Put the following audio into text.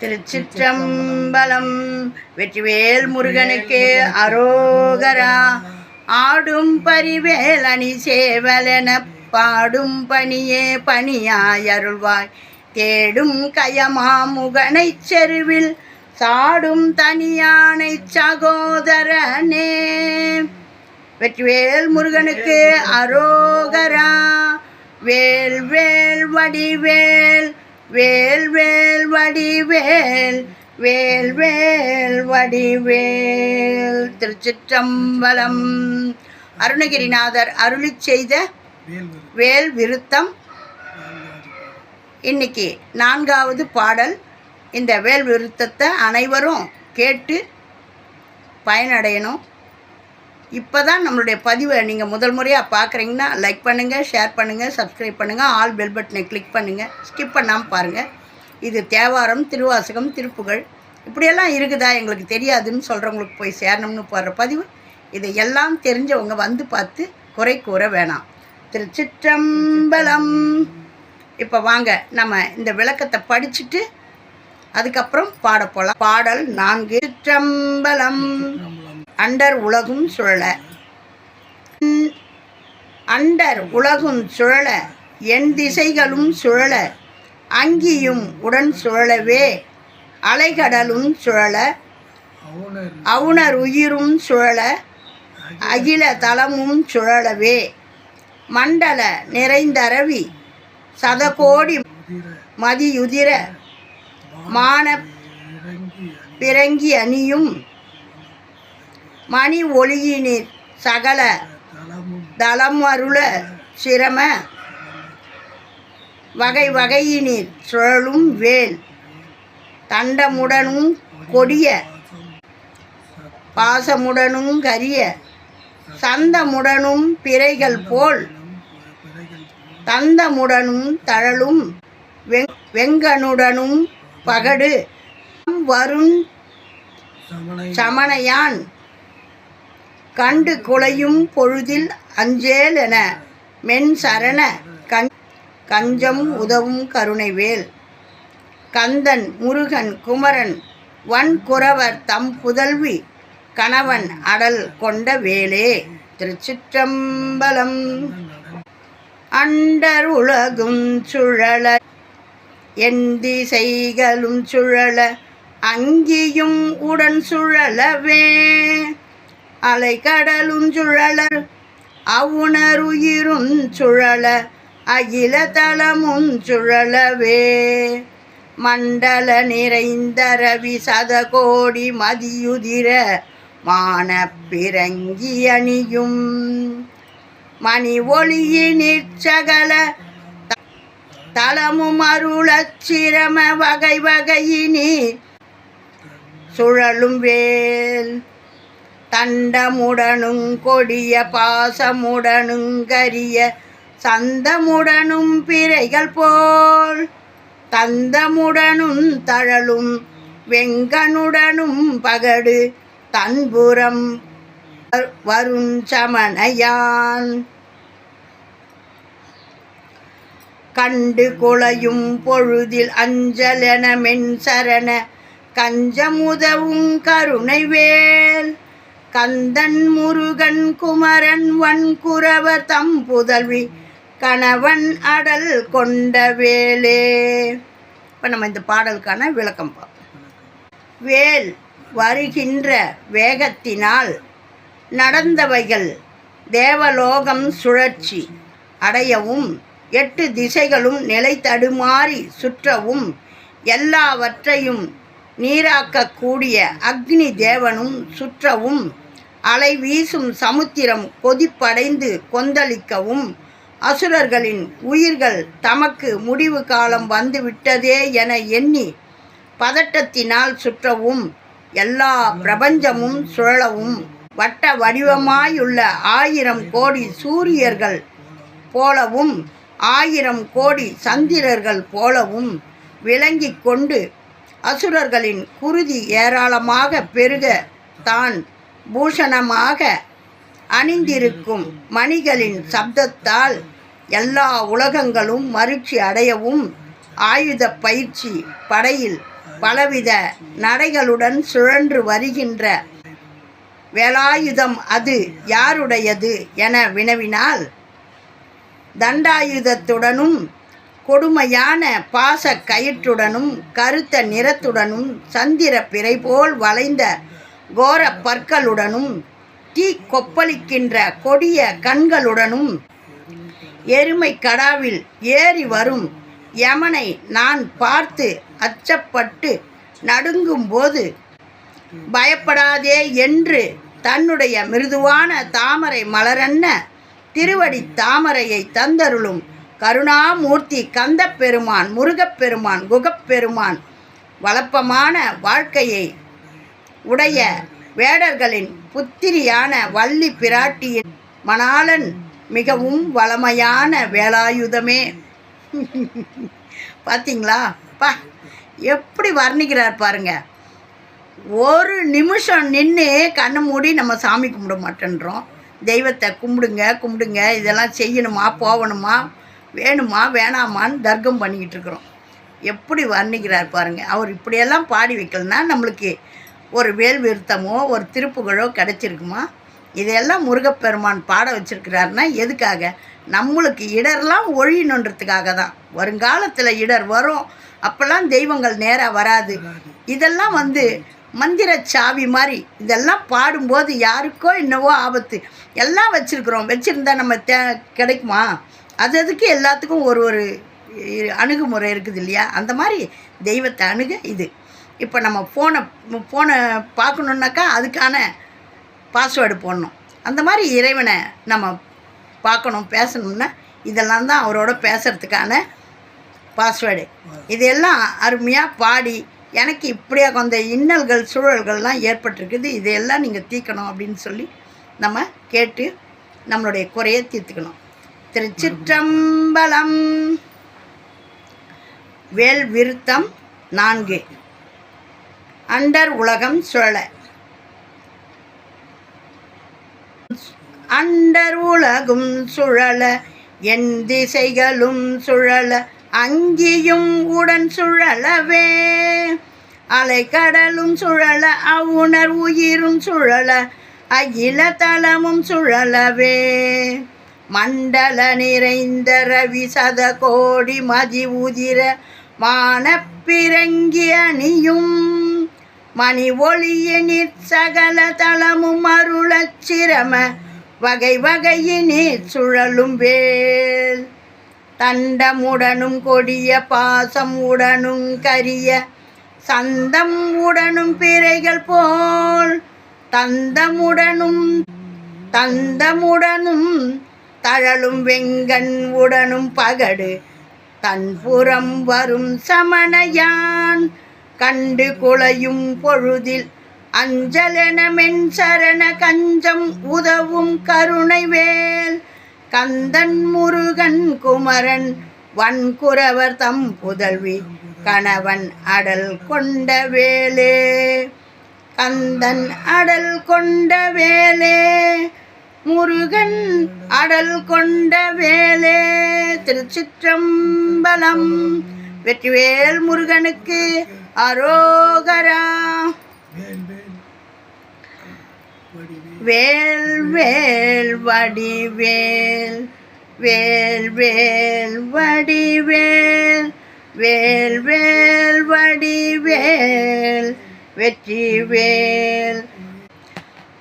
திருச்சிற்றம்பலம். வெற்றிவேல் முருகனுக்கு அரோகரா. ஆடும் பரிவேல் அணி சேவலென பாடும் பணியே பணியாய் அருள்வாய். தேடும் கயமாமுகனை செருவில் சாடும் தனியானை சகோதரனே. வெற்றிவேல் முருகனுக்கு அரோகரா. வேல் வேல் வடிவேல் வேல் வேல் வடிவேல் வேல் வேல் வடிவேல். திருச்சிற்றம்பலம். அருணகிரிநாதர் அருளிச் செய்த வேல் விருத்தம். இன்னைக்கு நான்காவது பாடல். இந்த வேல் விருத்தத்தை அனைவரும் கேட்டு பயனடையணும். இப்போ தான் நம்மளுடைய பதிவை நீங்கள் முதல் முறையாக பார்க்குறீங்கன்னா லைக் பண்ணுங்கள் ஷேர் பண்ணுங்கள் சப்ஸ்கிரைப் பண்ணுங்கள் ஆல் பெல் பட்டனை கிளிக் பண்ணுங்கள் ஸ்கிப் பண்ணாமல் பாருங்கள் இது தேவாரம் திருவாசகம் திருப்புகழ். இப்படியெல்லாம் இருக்குதா? எங்களுக்கு தெரியாதுன்னு சொல்கிறவங்களுக்கு போய் சேரணும்னு போடுற பதிவு. இதை எல்லாம் தெரிஞ்சவங்க வந்து பார்த்து குறை கூற வேணாம். திருச்சிற்றம்பலம். இப்போ வாங்க நம்ம இந்த விளக்கத்தை படிச்சுட்டு அதுக்கப்புறம் பாட போகலாம் பாடல் நான்கு. சிற்றம்பலம் அண்டர் உலகும் சுழல. அண்டர் உலகும் சுழல என் திசைகளும் சுழல அங்கியும் உடன் சுழலவே அலைகடலும் சுழல அவுணர் உயிரும் சுழல அகில தலமும் சுழலவே. மண்டல நிறைந்தரவி சதகோடி மதியுதிர மான பிறங்கி அணியும் மணி ஒளியினிர் சகல தளம் அருள சிரம வகை வகையினிர் சுழலும் வேல். தண்டமுடனும் கொடிய பாசமுடனும் கரிய சந்தமுடனும் பிறைகள் போல் தந்தமுடனும் தழலும் வெங் வெங்கனுடனும் பகடு வருண் சமணையான் கண்டு குலையும் பொழுதில் அஞ்சேல் என மென் சரண கஞ் கஞ்சம் உதவும் கருணைவேல். கந்தன் முருகன் குமரன் வன்குறவர் தம் புதல்வி கணவன் அடல் கொண்ட வேலே. திருச்சிற்றம்பலம். அண்டர் உலகும் சுழல எந்தி திசைகளும் சுழல அங்கியும் உடன் சுழலவே. அலைக்கடலும் சுழல அவுணருயிரும் சுழல அகில தலமும் சுழலவே. மண்டல நிறைந்த ரவி சதகோடி மதியுதிர மான பிறங்கி அணியும். மணி ஒளியினிற் சகல தலமும் அருளச் சிரம வகை வகையினி சுழலும் வேல். தண்டமுடனும் கொடிய பாசமுடனும் கரிய சந்தமுடனும் பிறைகள் போல். தந்தமுடனும் தழலும் வெங்கனுடனும் பகடு தன்புறம் வருண் சமணையான். கண்டு குலையும் பொழுதில் அஞ்சலென மென் சரண கஞ்சமுதவும் கருணைவேல். கந்தன் முருகன் குமரன் வன்குறவர் தம் புதல்வி கணவன் அடல் கொண்ட வேலே. இப்போ நம்ம இந்த பாடலுக்கான விளக்கம் பார்ப்போம். வேல் வருகின்ற வேகத்தினால் நடந்தவைகள் தேவலோகம் சுழற்சி அடையவும் எட்டு திசைகளும் நிலை தடுமாறி சுற்றவும் எல்லாவற்றையும் நீராக்கக்கூடிய அக்னி தேவனும் சுற்றவும் அலை வீசும் சமுத்திரம் கொதிப்படைந்து கொந்தளிக்கவும் அசுரர்களின் உயிர்கள் தமக்கு முடிவு காலம் வந்துவிட்டதே என எண்ணி பதட்டத்தினால் சுற்றவும் எல்லா பிரபஞ்சமும் சுழலவும் வட்ட வடிவமாயுள்ள ஆயிரம் கோடி சூரியர்கள் போலவும் ஆயிரம் கோடி சந்திரர்கள் போலவும் விளங்கிக் கொண்டு அசுரர்களின் குருதி ஏராளமாக பெருக தான் பூஷணமாக அணிந்திருக்கும் மணிகளின் சப்தத்தால் எல்லா உலகங்களும் மகிழ்ச்சி அடையவும் ஆயுத பயிற்சி படையில் பலவித நடைகளுடன் சுழன்று வருகின்ற வேலாயுதம் அது யாருடையது என வினவினால் தண்டாயுதத்துடனும் கொடுமையான பாச கயிற்றுடனும் கருத்த நிறத்துடனும் சந்திர பிறை போல் வளைந்த கோர பற்களுடனும் தீ கொப்பளிக்கின்ற கொடிய கண்களுடனும் எருமை கடாவில் ஏறி வரும் யமனை நான் பார்த்து அச்சப்பட்டு நடுங்கும்போது பயப்படாதே என்று தன்னுடைய மிருதுவான தாமரை மலரன்ன திருவடி தாமரையை தந்தருளும் கருணாமூர்த்தி கந்த பெருமான் முருகப்பெருமான் குகப்பெருமான் வளப்பமான வாழ்க்கையை உடைய வேடர்களின் புத்திரியான வள்ளி பிராட்டியின் மணாளன் மிகவும் வளமையான வேலாயுதமே. பார்த்தீங்களா பா எப்படி வர்ணிக்கிறார் பாருங்க. ஒரு நிமிஷம் நின்று கண்ணை மூடி நம்ம சாமி கும்பிட மாட்டேன்றோம். தெய்வத்தை கும்பிடுங்க கும்பிடுங்க இதெல்லாம் செய்யணுமா போகணுமா? வேணுமா வேணாமான்னு தர்க்கம் பண்ணிக்கிட்டு இருக்கிறோம். எப்படி வர்ணிக்கிறார் பாருங்கள் அவர் இப்படியெல்லாம் பாடி வைக்கலனா நம்மளுக்கு ஒரு வேல் விருத்தமோ ஒரு திருப்புகழோ கிடச்சிருக்குமா? இதையெல்லாம் முருகப்பெருமான் பாட வச்சிருக்கிறாருன்னா எதுக்காக? நம்மளுக்கு இடர்லாம் ஒழியணுன்றதுக்காக தான். வருங்காலத்தில் இடர் வரும். அப்போல்லாம் தெய்வங்கள் நேராக வராது. இதெல்லாம் வந்து மந்திர சாவி மாதிரி இதெல்லாம் பாடும்போது யாருக்கோ என்னவோ ஆபத்து. எல்லாம் வச்சுருக்குறோம். வச்சுருந்தா நம்ம தே கிடைக்குமா? அது அதுக்கு எல்லாத்துக்கும் ஒரு ஒரு அணுகுமுறை இருக்குது இல்லையா? அந்த மாதிரி தெய்வத்தை அணுக இது. இப்போ நம்ம ஃபோனை ஃபோனை பார்க்கணுன்னாக்கா அதுக்கான பாஸ்வேர்டு போடணும். அந்த மாதிரி இறைவனை நம்ம பார்க்கணும் பேசணும்னா இதெல்லாம் தான் அவரோட பேசுகிறதுக்கான பாஸ்வேர்டு இதெல்லாம் அருமையாக பாடி எனக்கு இப்படியா அந்த இன்னல்கள் சூழல்கள்லாம் ஏற்பட்டிருக்குது. இதையெல்லாம் நீங்கள் தீர்க்கணும் அப்படின்னு சொல்லி நம்ம கேட்டு நம்மளுடைய குறையை தீர்த்துக்கணும். திருச்சிற்றம்பலம். வேல் விருத்தம் நான்கு. அண்டர் உலகம் சுழல. அண்டர் உலகும் சுழல என் திசைகளும் சுழல அங்கியும் உடன் சுழலவே. அலைக்கடலும் சுழல அவுணர் உயிரும் சுழல அகில தலமும் சுழலவே. மண்டல நிறைந்த ரவி சத கோடி மதி உதிர வானப்பிறங்கி அணியும் மணி ஒளியினிற் சகல தளமும் அருளச் சிரம வகை வகையினிற் சுழலும் வேல். தண்டமுடனும் கொடிய பாசம் உடனும் கரிய சந்தம் உடனும் பிறைகள் போல் தந்தமுடனும் தந்தமுடனும் தழலும் வெங்கண் உடனும் பகடு. தன்புறம் வரும் சமணயான் கண்டு குலையும் பொழுதில் அஞ்சலென மென் சரண கஞ்சம் உதவும் கருணைவேல். கந்தன் முருகன் குமரன் வன்குறவர் தம் புதல்வி கணவன் அடல் கொண்ட வேலே. கந்தன் அடல் கொண்ட வேலே. முருகன் அடல் கொண்ட வேலே திருச்சிற்றம்பலம். வெற்றிவேல் முருகனுக்கு அரோகரா. வேல் வேல் வடிவேல் வேல் வேல் வடிவேல் வேல் வேல் வடிவேல் வெற்றிவேல்